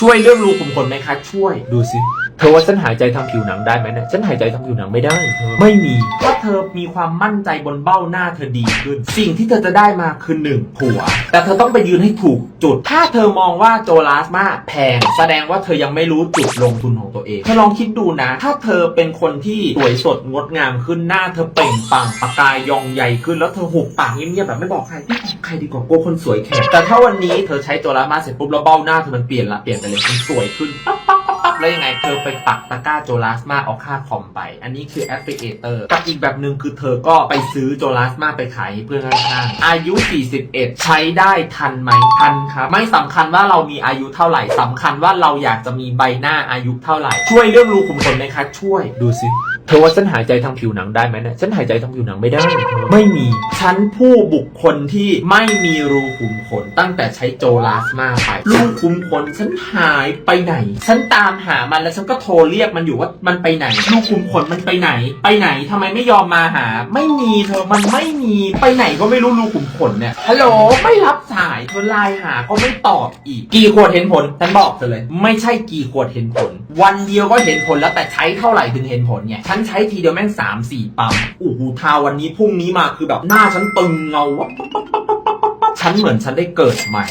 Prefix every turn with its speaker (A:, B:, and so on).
A: ช่วยเรื่องรูขุมขนไหมคะช่วยดูสิ ธอว่าฉันหายใจทางผิวหนังได้ไหมเนี่ยฉันหายใจทางผิวหนังไม่ได้เธอไม่มีถ้าเธอมีความมั่นใจบนเบ้าหน้าเธอดีขึ้น สิ่งที่เธอจะได้มาคือหนึ่งผัว แต่เธอต้องไปยืนให้ถูกจุด ถ้าเธอมองว่าโจลาสมาแพง แสดงว่าเธอยังไม่รู้จุดลงทุนของตัวเองเธอลองคิดดูนะ ถ้าเธอเป็นคนที่สวยสดงดงามขึ้นหน้าเธอเปล่งปลั่งประกายยองใหญ่ขึ้นแล้วเธอหุบปากเงียบๆแบบไม่บอกใครไม่บอกใครดีกว่ากลัวคนสวยแขกแต่ถ้าวันนี้เธอใช้โจลาสมาเสร็จปุ๊บแล้วเบ้าหน้าเธอมันเปลี่ยนละเปลี่ยนไปเลยมันสวยขึ้นปั๊บปั๊บปั๊บปั๊บ แล้วยังไงเธอไปปักตะกร้าโจลาสมาเอาค่าคอมไป อันนี้คือแอปพลิเคเตอร์กับอีกแบบหนึ่งคือเธอก็ไปซื้อโจลาสมาไปขายเพื่อนข้างๆอายุ 41 ใช้ได้ทันไหมทันครับ ไม่สำคัญว่าเรามีอายุเท่าไหร่สำคัญว่าเราอยากจะมีใบหน้าอายุเท่าไหร่ ช่วยเรื่องรูขุมขนไหมคะช่วยดูสิ ธอว่าฉันหายใจทางผิวหนังได้ไหมเนี่ยฉันหายใจทางผิวหนังไม่ได้ ไม่มี ฉันผู้บุคคลที่ไม่มีรูขุมขนตั้งแต่ใช้โจลาสมาไป รูขุมขนฉันหายไปไหน ฉันตามหามันแล้วฉันก็โทรเรียกมันอยู่ว่ามันไปไหน รูขุมขนมันไปไหน ไปไหนทำไมไม่ยอมมาหา ไม่มีเธอมันไม่มีไปไหนก็ไม่รู้รูขุมขนเนี่ยฮัลโหลไม่รับสายเธอไลน์หาก็ไม่ตอบอีก กี่ขวดเห็นผลฉันบอกเธอเลย ไม่ใช่กี่ขวดเห็นผล วันเดียวก็เห็นผลแล้วแต่ใช้เท่าไหร่ถึงเห็นผลไงฉันใช้ทีเดียวแม่งสามสี่ปั๊มโอ้โหทาวันนี้พรุ่งนี้มาคือแบบหน้าฉันตึงเงาวับฉันเหมือนฉันได้เกิดใหม่